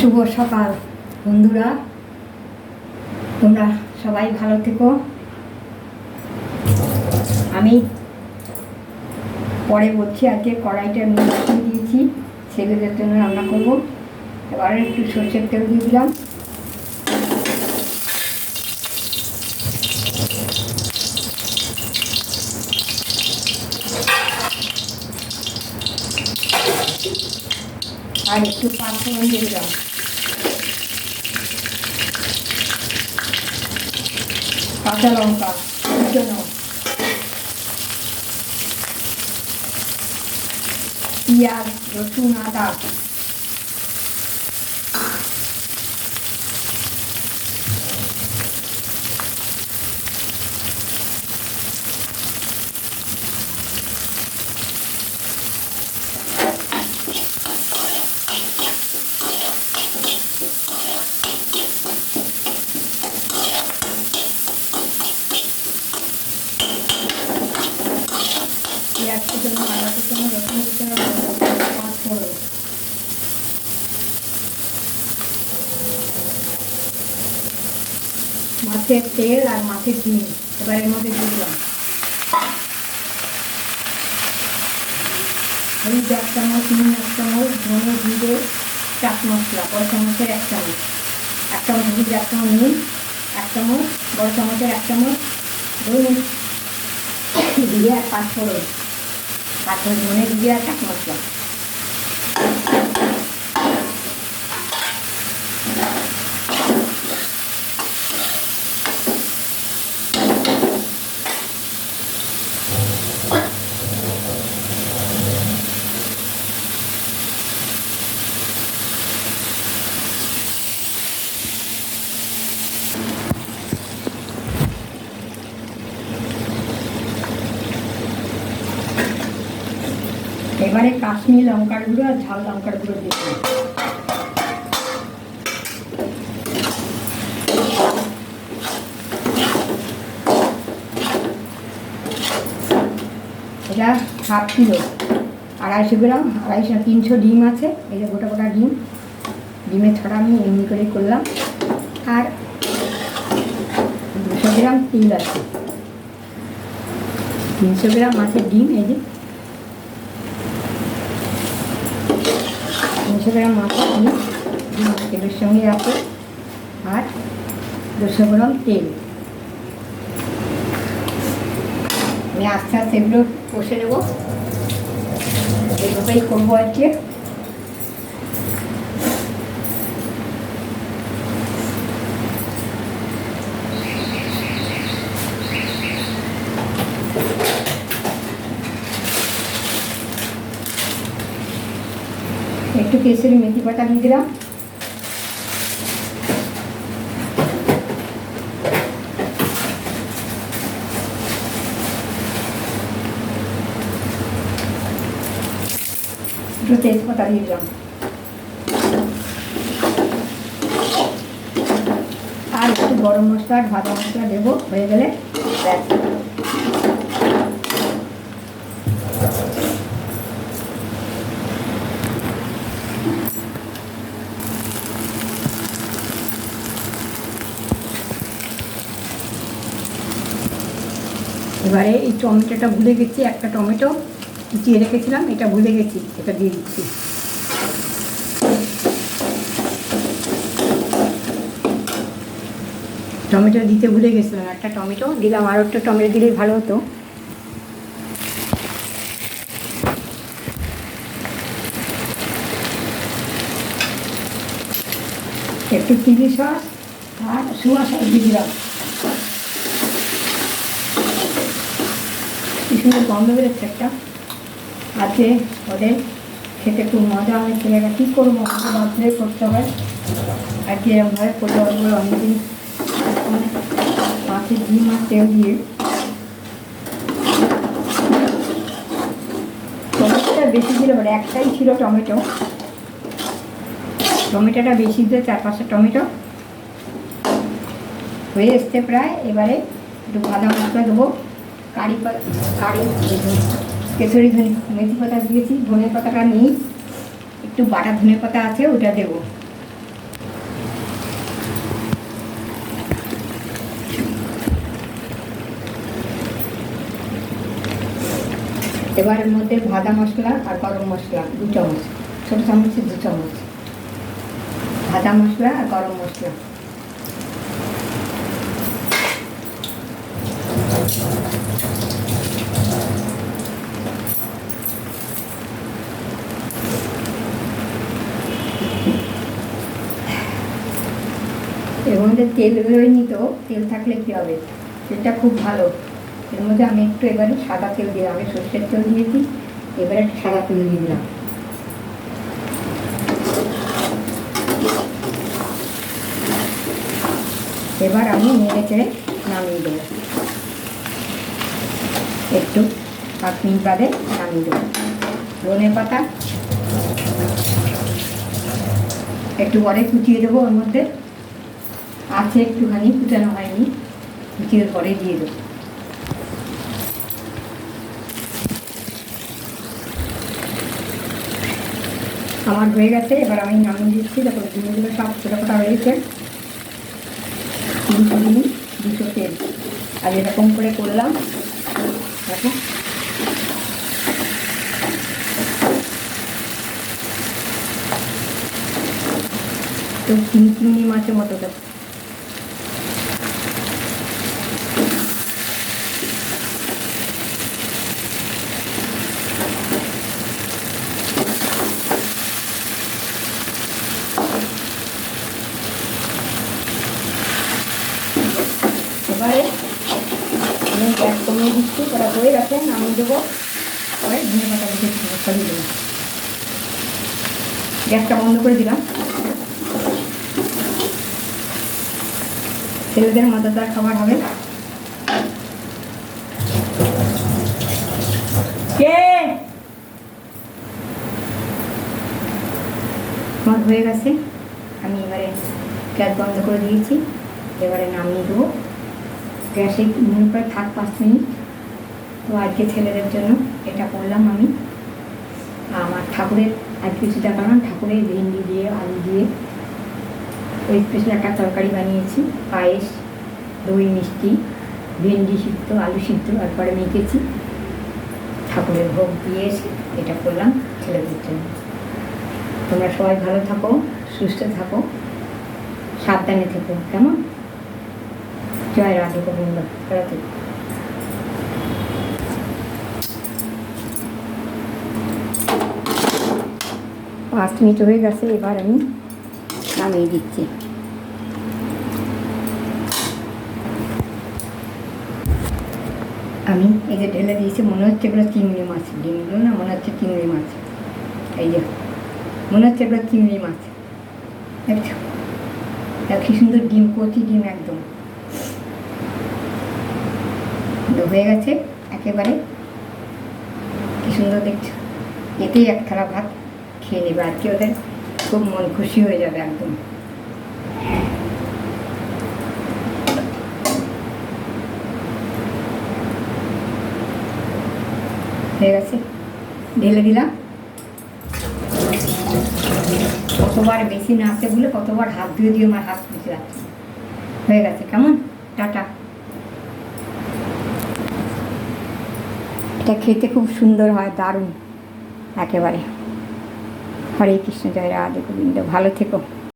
শুভ সকাল, বন্ধুরা। তোমরা সবাই ভালো থেকো। আমি পরে বলছি, আজকে কড়াইটা নিয়ে দিয়েছি, ছেলেদের জন্য রান্না করব। এবার একটু সর্ষের তেল দিয়ে দিলাম। আর একটু পাঁচফোড়ন দিয়ে দিলাম। কাঁচা লঙ্কা জন্য পেঁয়াজ রসুন আদা মাছের তেল আর মাছের ডিম। এবার এর মধ্যে দিলাম। হলুদ এক চামচ, নুন এক চামচ, ধনে, জিরে, চাট মশলা, বড় চামচের এক চামচ। এক চামচ হলুদ, এক চামচ নুন, এক চামচ, বড় চামচের এক চামচ ধরুন দিয়ে পাঁচ ফোড়ন। পাঁচফোড়ন ধনে দিয়ে আর চাট মশলা। এবারে কাশ্মীর লঙ্কার গুঁড়ো আর ঝাল লঙ্কার গুঁড়ো দিয়ে। এটা হাফ কিলো, আড়াইশো গ্রাম, আড়াইশো তিনশো ডিম আছে। এই যে গোটা গোটা ডিম, ডিমের ছড়া আমি এমনি করে করলাম। আর দুশো গ্রাম তিল আছে। তিনশো গ্রাম মাছের ডিম, এই যে তিনশো গ্রাম মাছ আমি তেলের সঙ্গে আছে আর দুশো গ্রাম তেল আমি আস্তে আস্তে এগুলো কষে নেব। এইভাবেই করব আজকে। একটু কেসরি মেথি পাতা দিয়ে দিলাম। একটু তেজপাতা দিয়ে দিলাম। আর একটু গরম মশলা ভাজা মশলা দেবো, হয়ে গেলে এবারে এই টমেটোটা ভুলে গেছি, একটা টমেটো কুচিয়ে রেখেছিলাম, এটা ভুলে গেছি, এটা দিয়ে দিচ্ছি। টমেটো দিতে ভুলে গেছিলাম, একটা টমেটো, দিলাম আর একটা টমেটো দিলেই ভালো হতো। একটু চিলি সস আর সোয়া সস দিয়ে দিলাম। সুন্দর গন্ধ একটা। আছে ওদের খেতে খুব মজা হয়, ছেলেরা কী করব? বাধ্য করতে হয়। আর কি এরকমভাবে করতে হবে অনেকদিন। মাছের ডিম আর তেল দিয়ে। টমেটোটা বেশি দিলে বলে একটাই ছিল টমেটো। টমেটোটা বেশি দিয়ে চার পাঁচটা টমেটো। হয়ে এসছে প্রায়। এবারে একটু ভাজা মশলা দেবো। কারি পাতা কারি, কেশরি ধনে, মেথি পাতা দিয়েছি, ধনে পাতাটা নিই। একটু বাটা ধনে পাতা আছে, ওটা দেবো। এবারের মধ্যে ভাজা মশলা আর গরম মশলা, দু চামচ। ছোটো চামচে দু চামচ। ভাজা মশলা আর গরম মশলা। মধ্যে তেল বেরোয়নি তো, তেল থাকলে কী হবে? তেলটা খুব ভালো। এর মধ্যে আমি একটু এবারে সাদা তেল দিলাম আমি সর্ষের তেল দিয়েছি এবারে একটু সাদা তেল দিয়ে দিলাম। এবার আমি নেড়ে নামিয়ে দেবো। একটু পাঁচ মিনিট বাদে নামিয়ে দেবো। ধনে পাতা একটু পরে কুচিয়ে দেবো ওর মধ্যে। আছে একটুখানি কুচানো হয়নি। কুচিয়ে পরে দিয়ে দেবো। আমার হয়ে গেছে, এবার আমি নামিয়ে দিচ্ছি। দেখো ডিমগুলো সব ছোটো ফোটা হয়েছে তিনশো দুশো তেল। আর এরকম করে করলাম। দেখো। তো তিন চিংড়ি মাছের মতো দেখো এবারে আমি গ্যাস কমিয়ে দিচ্ছি ওরা হয়ে গেছে নামিয়ে দেবো। পরে ধনে পাতা দিতে সরিয়ে দেবো। গ্যাসটা বন্ধ করে দিলাম। ছেলেদের মজাদার খাবার হবে। কে? আমার হয়ে গেছে। আমি এবারে গ্যাস বন্ধ করে দিয়েছি। এবারে নামিয়ে দেবো। গ্যাসে মনে করে থাক পাঁচ মিনিট। তো আজকে ছেলেদের জন্য এটা করলাম আমি। আমার ঠাকুরের আজ কিছু দেখালাম ঠাকুরের ভেন্ডি দিয়ে, আলু দিয়ে। ওই স্পেশাল একটা তরকারি বানিয়েছি, পায়েস, দই, মিষ্টি, ভেন্ডি সিদ্ধ, আলু সিদ্ধ তারপরে মেখেছি। ঠাকুরের ভোগ দিয়ে এসে এটা করলাম ছেলেদের জন্য। তোমরা সবাই ভালো থাকো, সুস্থ থাকো, সাবধানে থেকো, কেমন? জয় রাধে গোবিন্দ রাধে পাঁচ মিনিট হয়ে গেছে এবার আমি নামিয়ে দিচ্ছি আমি এই যে ঢেলে দিয়েছি মনে হচ্ছে এগুলো চিংড়ি মাছ। ডিমগুলো না মনে হচ্ছে চিংড়ি মাছ। এই যে মনে হচ্ছে এগুলো চিংড়ি মাছ। দেখছ কি সুন্দর ডিম কচি ডিম একদম। তো হয়ে গেছে একেবারে। কি সুন্দর দেখছ। এতেই এক থালা ভাত খেয়ে নেবে। আজকে ওদের খুব মন খুশি হয়ে যাবে একদম। হয়ে গেছে। ঢেলে দিলাম। কতবার বেশি না আসে বলে কতবার হাত ধুয়ে দিয়ে আমার হাত যাচ্ছে হয়ে গেছে। কেমন? টাটা। এটা খেতে খুব সুন্দর হয় দারুণ একেবারে। হরে কৃষ্ণ জয় রাধে গোবিন্দ ভালো থেকো।